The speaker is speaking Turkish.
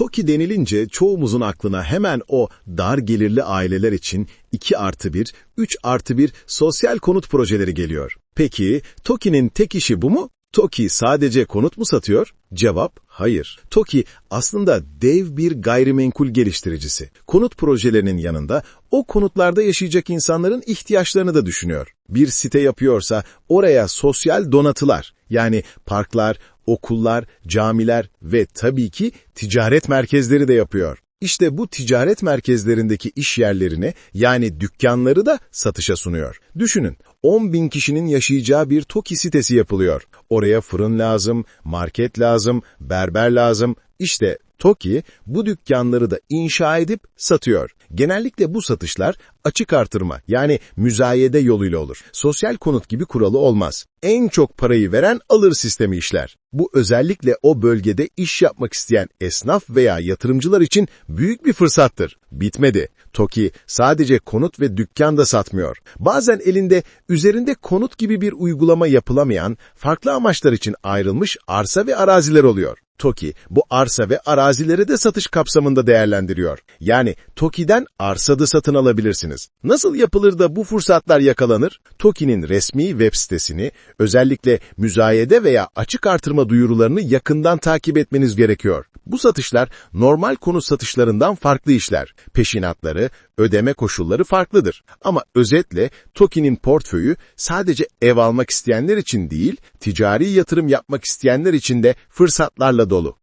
TOKİ denilince çoğumuzun aklına hemen o dar gelirli aileler için 2 artı 1, 3 artı 1 sosyal konut projeleri geliyor. Peki TOKİ'nin tek işi bu mu? TOKİ sadece konut mu satıyor? Cevap hayır. TOKİ aslında dev bir gayrimenkul geliştiricisi. Konut projelerinin yanında o konutlarda yaşayacak insanların ihtiyaçlarını da düşünüyor. Bir site yapıyorsa oraya sosyal donatılar yani parklar, okullar, camiler ve tabii ki ticaret merkezleri de yapıyor. İşte bu ticaret merkezlerindeki iş yerlerine yani dükkanları da satışa sunuyor. Düşünün 10 bin kişinin yaşayacağı bir TOKİ sitesi yapılıyor. Oraya fırın lazım, market lazım, berber lazım. İşte TOKİ bu dükkanları da inşa edip satıyor. Genellikle bu satışlar açık artırma yani müzayede yoluyla olur. Sosyal konut gibi kuralı olmaz. En çok parayı veren alır sistemi işler. Bu özellikle o bölgede iş yapmak isteyen esnaf veya yatırımcılar için büyük bir fırsattır. Bitmedi. TOKİ sadece konut ve dükkan da satmıyor. Bazen elinde üzerinde konut gibi bir uygulama yapılamayan, farklı amaçlar için ayrılmış arsa ve araziler oluyor. TOKİ bu arsa ve arazileri de satış kapsamında değerlendiriyor. Yani TOKİ'den arsada satın alabilirsiniz. Nasıl yapılır da bu fırsatlar yakalanır? TOKİ'nin resmi web sitesini, özellikle müzayede veya açık artırma duyurularını yakından takip etmeniz gerekiyor. Bu satışlar normal konut satışlarından farklı işler. Peşinatları, ödeme koşulları farklıdır. Ama özetle TOKİ'nin portföyü sadece ev almak isteyenler için değil, ticari yatırım yapmak isteyenler için de fırsatlarla dolu.